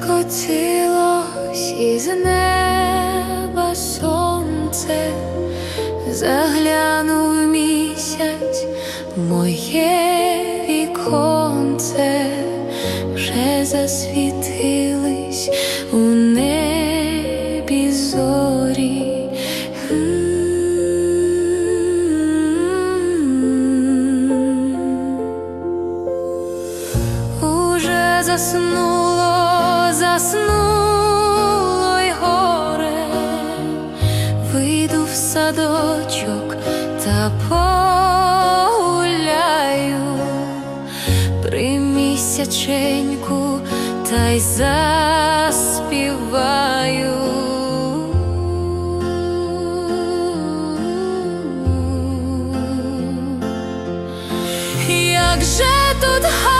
скотилось із неба сонце, заглянув місяць в моє віконце, вже засвітились у небі зорі. Уже заснуло, заснуло й горе, вийду в садочок та погуляю при місяченьку та й заспіваю. Як же тут гарно,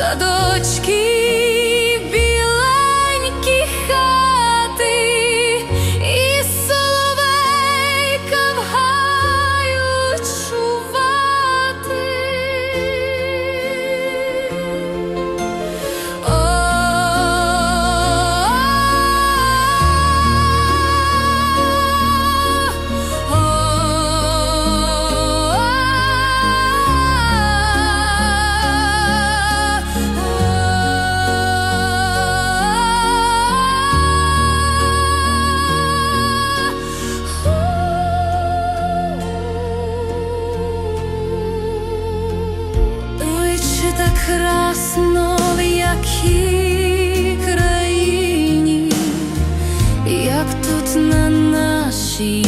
садочки, чи красно в якій країні, як тут на нашій